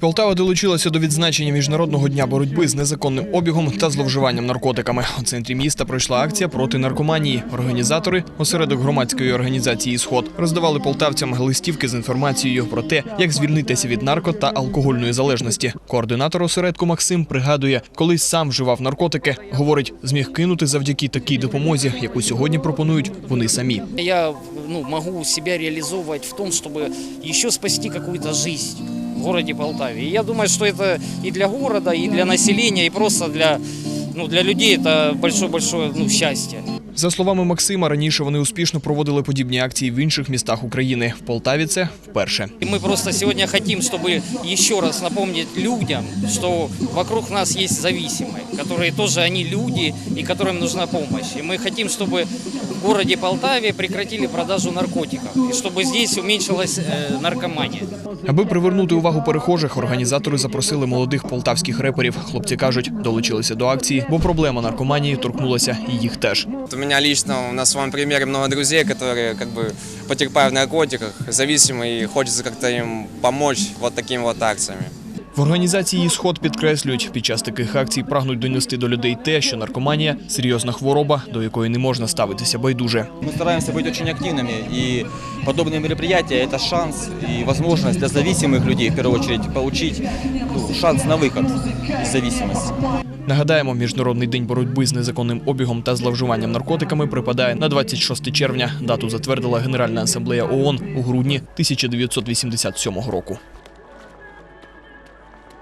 Полтава долучилася до відзначення міжнародного дня боротьби з незаконним обігом та зловживанням наркотиками. У центрі міста пройшла акція проти наркоманії. Організатори, осередок громадської організації Сход, роздавали полтавцям листівки з інформацією про те, як звільнитися від нарко та алкогольної залежності. Координатор осередку Максим пригадує, колись сам вживав наркотики. говорить, зміг кинути завдяки такій допомозі, яку сьогодні пропонують вони самі. Я ну, могу себя реализовывать в том, чтобы еще спасти какую-то жизнь в городе Полтаве. И я думаю, что это и для города, и для населения, и просто для, ну, для людей это большое-большое ну, счастье. За словами Максима, раніше вони успішно проводили подібні акції в інших містах України. В Полтаві це вперше. И мы просто сегодня хотим, чтобы еще раз напомнить людям, что вокруг нас есть зависимые, которые тоже они люди и которым нужна помощь. И мы хотим, чтобы в городе Полтаве прекратили продажу наркотиков, и чтобы здесь уменьшилась э, наркомания. Аби привернути увагу перехожих, організатори запросили молодих полтавських реперів. Хлопці кажуть, долучилися до акції, бо проблема наркоманії торкнулася і їх теж. Вот У меня лично на своем примере много друзей, которые как бы потерпают в наркотиках, зависимые, и хочется как-то им помочь вот такими вот акциями. В організації сход підкреслюють, під час таких акцій прагнуть донести до людей те, що наркоманія серйозна хвороба, до якої не можна ставитися байдуже. Мы стараемся быть очень активными, и подобные мероприятия – это шанс и возможность для зависимых людей, в первую очередь, получить ну, шанс на выход из зависимости. Нагадаємо, міжнародний день боротьби з незаконним обігом та зловживанням наркотиками припадає на 26 червня. Дату затвердила Генеральна асамблея ООН у грудні 1987 року.